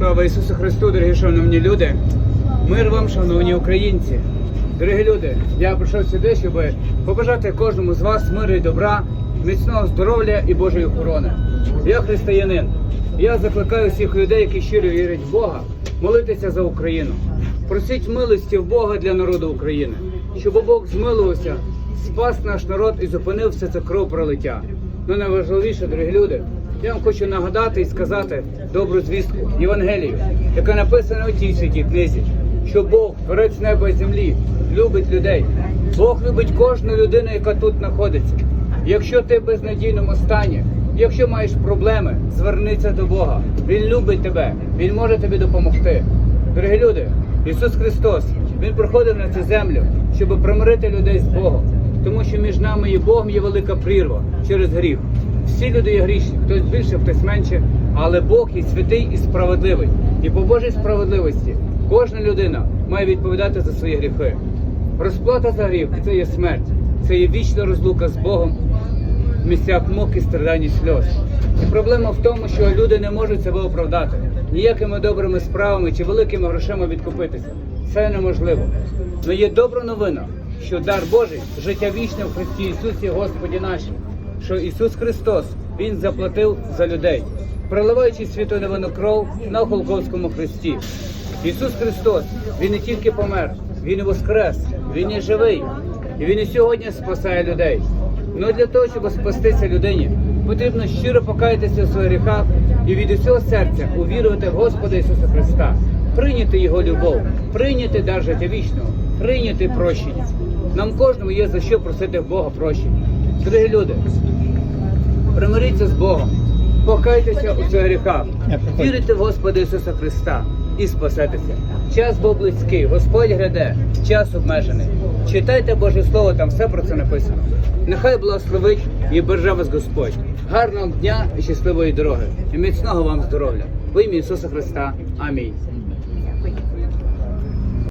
Слава Ісусу Христу, дорогі шановні люди! Мир вам, шановні українці! Дорогі люди, я прийшов сюди, щоб побажати кожному з вас миру і добра, міцного здоров'я і Божої охорони. Я християнин. Я закликаю всіх людей, які щиро вірять в Бога, молитися за Україну. Просіть милості в Бога для народу України, щоб Бог змилувався, спас наш народ і зупинив все це кров пролиття. Ну найважливіше, дорогі люди, я вам хочу нагадати і сказати добру звістку Євангелію, яка написана у тій святій книзі, що Бог, творець неба і землі, любить людей. Бог любить кожну людину, яка тут знаходиться. Якщо ти в безнадійному стані, якщо маєш проблеми, звернися до Бога. Він любить тебе, Він може тобі допомогти. Дорогі люди, Ісус Христос, Він приходив на цю землю, щоб примирити людей з Богом. Тому що між нами і Богом є велика прірва через гріх. Всі люди є грішні, хтось більше, хтось менше, але Бог є святий і справедливий. І по Божій справедливості кожна людина має відповідати за свої гріхи. Розплата за гріх це є смерть, це є вічна розлука з Богом в місцях муки, страдань і сльоз. І проблема в тому, що люди не можуть себе оправдати ніякими добрими справами чи великими грошима відкупитися. Це неможливо. Але є добра новина, що дар Божий життя вічне в Христі Ісусі Господі нашим, що Ісус Христос Він заплатив за людей, проливаючи святу невинну кров на Голгофському хресті. Ісус Христос, Він не тільки помер, Він і воскрес, Він і живий, і Він і сьогодні спасає людей. Ну для того, щоб спастися людині, потрібно щиро покаятися в своїх гріхах і від усього серця увірувати в Господа Ісуса Христа, прийняти Його любов, прийняти дар життя вічного, прийняти прощення. Нам кожному є за що просити Бога прощення. Дорогі люди, примиріться з Богом, покайтеся у своїх гріхах, вірите в Господа Ісуса Христа і спасетеся. Час був близький, Господь гряде, час обмежений. Читайте Боже Слово, там все про це написано. Нехай благословить і береже вас Господь. Гарного дня і щасливої дороги, і міцного вам здоров'я. В ім'я Ісуса Христа. Амінь.